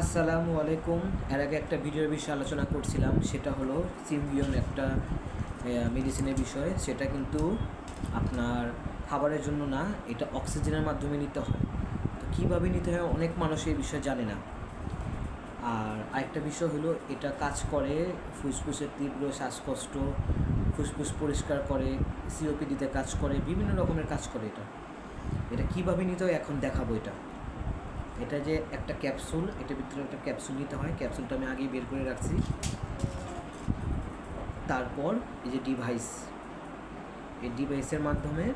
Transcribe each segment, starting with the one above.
আসসালামু আলাইকুম। এর আগে একটা ভিডিওর বিষয়ে আলোচনা করছিলাম, সেটা হলো সিমবিয়ন একটা মেডিসিনের বিষয়। সেটা কিন্তু আপনার খাবারের জন্য না, এটা অক্সিজেনের মাধ্যমে নিতে হয়। তো কীভাবে নিতে হয় অনেক মানুষ এই বিষয়ে জানে না। আর আরেকটা বিষয় হলো, এটা কাজ করে, ফুসফুসের তীব্র শ্বাসকষ্ট, ফুসফুস পরিষ্কার করে সিওপিডিতে কাজ করে, বিভিন্ন রকমের কাজ করে এটা। এটা কীভাবে নিতে হয় এখন দেখাবো এটা। এটা যে একটা ক্যাপসুল এটার ভিতরে একটা ক্যাপসুল নিতে হয়। ক্যাপসুলটা আমি আগেই বের করে রাখছি। তারপর এই যে ডিভাইস। এই ডিভাইসের মাধ্যমে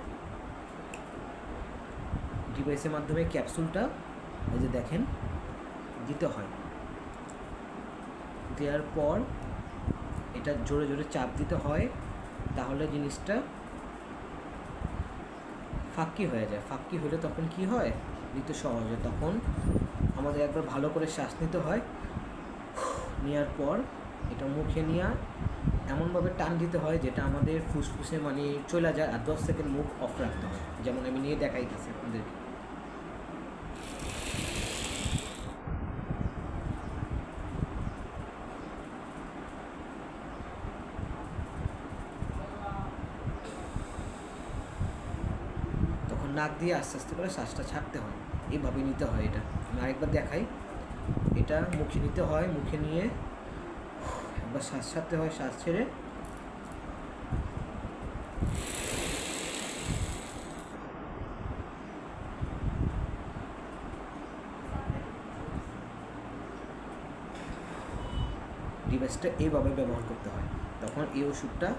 ডিভাইসের মাধ্যমে ক্যাপসুলটা এই যে দেখেন, দিতে হয়। দেওয়ার পর এটা জোরে জোরে চাপ দিতে হয়। তাহলে জিনিসটা ফাঁকি হয়ে যায়। ফাঁকি হলে তখন কি হয়? নিতে সহজে। তখন আমাদের একবার ভালো করে শ্বাস নিতে হয়। নেওয়ার পর এটা মুখে নেওয়া এমনভাবে টান দিতে হয় যেটা আমাদের ফুসফুসে মানে চলে যায় আর দশ সেকেন্ড মুখ অফ রাখতে হয়। যেমন আমি নিয়ে দেখাইতেছি আপনাদের তখন নাক দিয়ে আস্তে আস্তে করে শ্বাসটা ছাড়তে হয়। এইভাবে নিতে হয় এটা। আমি আরেকবার দেখাই। এটা মুখে নিতে হয়, মুখে নিয়ে একবার শ্বাস ছাড়তে হয়, শ্বাস ছেড়ে। ডিভাইসটা এইভাবে ব্যবহার করতে হয়। তখন এই ওষুধটা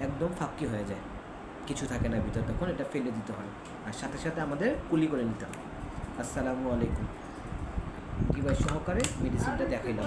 একদম ফাঁকি হয়ে যায়। কিছু থাকে না ভিতরে, তখন এটা ফেলে দিতে হয়। আর সাথে সাথে আমাদের কুলি করে নিতে হয়। আসসালামু আলাইকুম। ডিভাইস সহকারে মেডিসিনটা দেখাইলাম।